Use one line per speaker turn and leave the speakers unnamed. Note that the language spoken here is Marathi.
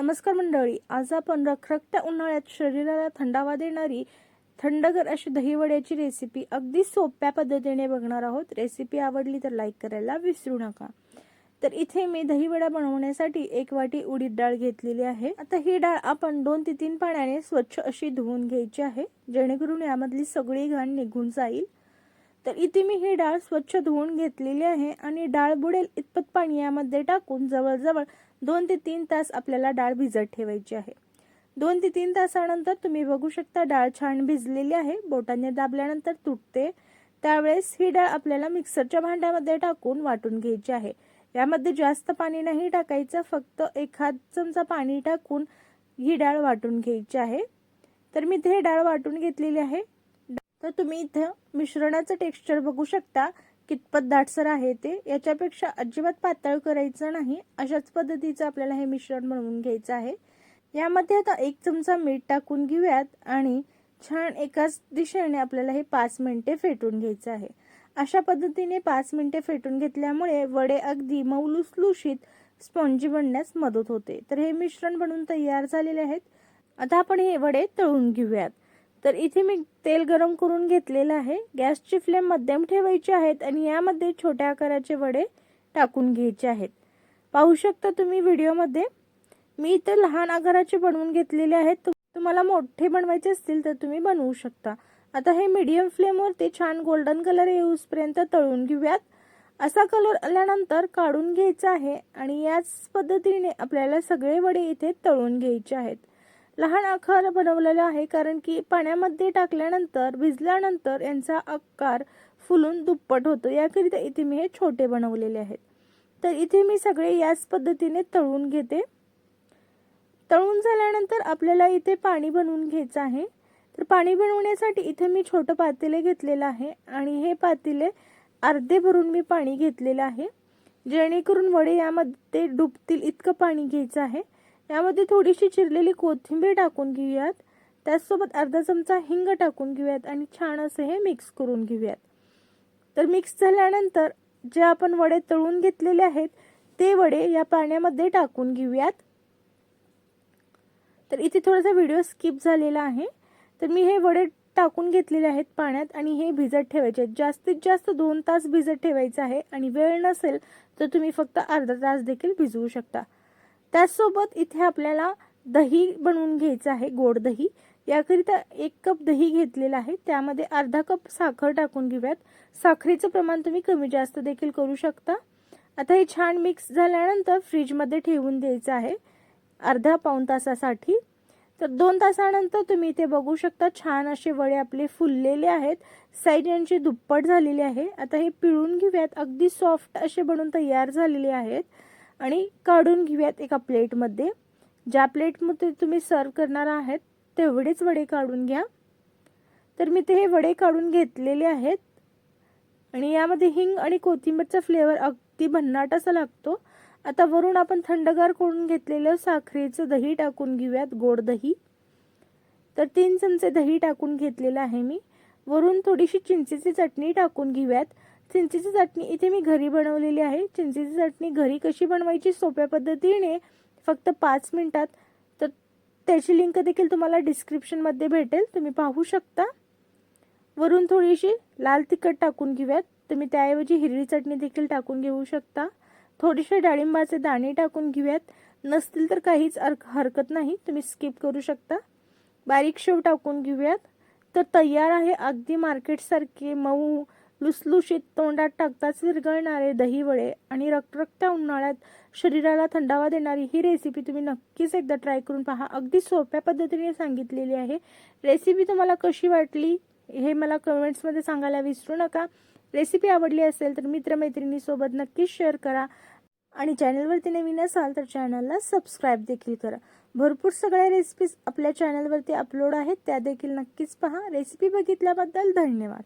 नमस्कार मंडळी आज आपण रखरखत्या उन्हाळ्यात शरीराला थंडावा देणारी थंडगर अशी दहीवड्याची रेसिपी अगदी सोप्या पद्धतीने बघणार आहोत. रेसिपी आवडली तर लाईक करायला विसरू नका. तर इथे मी दहीवडा बनवण्यासाठी एक वाटी उडीद डाळ घेतलेली आहे. आता ही डाळ आपण दोन ते तीन पाण्याने स्वच्छ अशी धुवून घ्यायची आहे जेणेकरून यामधली सगळी घाण निघून जाईल. तर इथे मी ही डाळ स्वच्छ धुवून घेतलेली आहे आणि डाळ बुडेल इतपत पाणी यामध्ये टाकून जवळजवळ दोन ते तीन तास आपल्याला डाळ भिजत ठेवायची आहे. दोन ते तीन तासानंतर तुम्ही बघू शकता डाळ छान भिजलेली आहे. बोटाने दाबल्यानंतर तुटते. त्यावेळेस ही डाळ आपल्याला मिक्सरच्या भांड्यामध्ये टाकून वाटून घ्यायची आहे. यामध्ये जास्त पाणी नाही टाकायचं फक्त एखाद चमचा पाणी टाकून ही डाळ वाटून घ्यायची आहे. तर मी इथे डाळ वाटून घेतलेली आहे. तर तुम्ही इथं मिश्रणाचं टेक्स्चर बघू शकता. कितपत दाटसर आहे ते. याच्यापेक्षा अजिबात पातळ करायचं नाही. अशाच पद्धतीचं आपल्याला हे मिश्रण बनवून घ्यायचं आहे. यामध्ये आता एक चमचा मीठ टाकून घेऊयात आणि छान एकाच दिशेने आपल्याला हे पाच मिनिटे फेटून घ्यायचं आहे. अशा पद्धतीने पाच मिनिटे फेटून घेतल्यामुळे वडे अगदी मऊ लुसलुशीत स्पॉन्जी बनण्यास मदत होते. तर हे मिश्रण बनवून तयार झालेले आहेत. आता आपण हे वडे तळून घेऊयात. तर इथे मी तेल गरम करून घेतलेलं आहे. गॅसची फ्लेम मध्यम ठेवायची आहेत आणि यामध्ये छोट्या आकाराचे वडे टाकून घ्यायचे आहेत. पाहू शकता तुम्ही व्हिडिओमध्ये. मी इथे लहान आकाराचे बनवून घेतलेले आहेत. तुम्हाला मोठे बनवायचे असतील तर तुम्ही बनवू शकता. आता हे मीडियम फ्लेमवरती छान गोल्डन कलर येऊसपर्यंत तळून घेऊयात. असा कलर आल्यानंतर काढून घ्यायचा आहे आणि याच पद्धतीने आपल्याला सगळे वडे इथे तळून घ्यायचे आहेत. लहान आकार बनवलेला आहे कारण की पाण्यामध्ये टाकल्यानंतर भिजल्यानंतर यांचा आकार फुलून दुप्पट होतो. याकरिता इथे मी हे छोटे बनवलेले आहेत. तर इथे मी सगळे याच पद्धतीने तळून घेते. तळून झाल्यानंतर आपल्याला इथे पाणी बनवून घ्यायचं आहे. तर पाणी बनवण्यासाठी इथे मी छोटं पातेले घेतलेलं आहे आणि हे पातेले अर्धे भरून मी पाणी घेतलेलं आहे. जेणेकरून वडे यामध्ये डुबतील इतकं पाणी घ्यायचं आहे. यामध्ये थोडीशी चिरलेली कोथिंबीर टाकून घेऊयात. त्याचसोबत अर्धा चमचा हिंग टाकून घेऊयात आणि छान असं हे मिक्स करून घेऊयात. तर मिक्स झाल्यानंतर जे आपण वडे तळून घेतलेले आहेत ते वडे या पाण्यामध्ये टाकून घेऊयात. तर इथे थोडासा व्हिडिओ स्किप झालेला आहे. तर मी हे वडे टाकून घेतलेले आहेत पाण्यात आणि हे भिजत ठेवायचे आहेत. जास्तीत जास्त दोन तास भिजत ठेवायचं आहे आणि वेळ नसेल तर तुम्ही फक्त अर्धा तास देखील भिजवू शकता. त्याचसोबत इथे आपल्याला दही बनवून घ्यायचं आहे गोड दही. याकरिता एक कप दही घेतलेलं आहे. त्यामध्ये अर्धा कप साखर टाकून घेऊयात. साखरेचं प्रमाण तुम्ही कमी जास्त देखील करू शकता. आता हे छान मिक्स झाल्यानंतर फ्रीजमध्ये ठेवून द्यायचं आहे अर्धा पाऊन तासासाठी. तर दोन तासानंतर तुम्ही इथे बघू शकता छान असे वडे आपले फुललेले आहेत. साईड यांची दुप्पट झालेली आहे. आता हे पिळून घेऊयात. अगदी सॉफ्ट असे बनून तयार झालेले आहेत. आणि काढून घेऊयात एका प्लेटमध्ये. ज्या प्लेटमध्ये तुम्ही सर्व करणार आहात तेवढेच वडे काढून घ्या. तर मी ते हे वडे काढून घेतलेले आहेत. आणि यामध्ये हिंग आणि कोथिंबीरचा फ्लेवर अगदी भन्नाट असा लागतो. आता वरून आपण थंडगार करून घेतलेलं साखरेचं दही टाकून घेऊयात गोड दही. तर तीन चमचे दही टाकून घेतलेलं आहे मी. वरून थोडीशी चिंचेची चटणी टाकून घेऊयात. चिंचेची चटणी इथे मी घरी बनवलेली आहे. चिंचेची चटणी घरी कशी बनवायची सोप्या पद्धतीने फक्त पाच मिनटात. तर त्याची लिंक देखील तुम्हाला डिस्क्रिप्शनमध्ये भेटेल. तुम्ही पाहू शकता. वरून थोडीशी लाल तिखट टाकून घेऊयात. तुम्ही त्याऐवजी हिरवी चटणी देखील टाकून घेऊ शकता. थोडेसे डाळिंबाचे दाणे टाकून घेऊयात. नसतील तर काहीच हरकत नाही. तुम्ही स्किप करू शकता. बारीक शेव टाकून घेऊयात. तर तयार आहे अगदी मार्केटसारखे मऊ लुसलुशीत तोंडात टाकताच विरघळणारे दहीवडे आणि रक्तरक्त्या उन्हाळ्यात शरीराला थंडावा देणारी ही रेसिपी तुम्ही नक्कीच एकदा ट्राय करून पहा. अगदी सोप्या पद्धतीने सांगितलेली आहे. रेसिपी तुम्हाला कशी वाटली हे मला कमेंट्समध्ये सांगायला विसरू नका. रेसिपी आवडली असेल तर मित्रमैत्रिणीसोबत नक्कीच शेअर करा. आणि चॅनलवरती नवीन असाल तर चॅनलला सबस्क्राईब देखील करा. भरपूर सगळ्या रेसिपीज आपल्या चॅनलवरती अपलोड आहेत त्या देखील नक्कीच पहा. रेसिपी बघितल्याबद्दल धन्यवाद.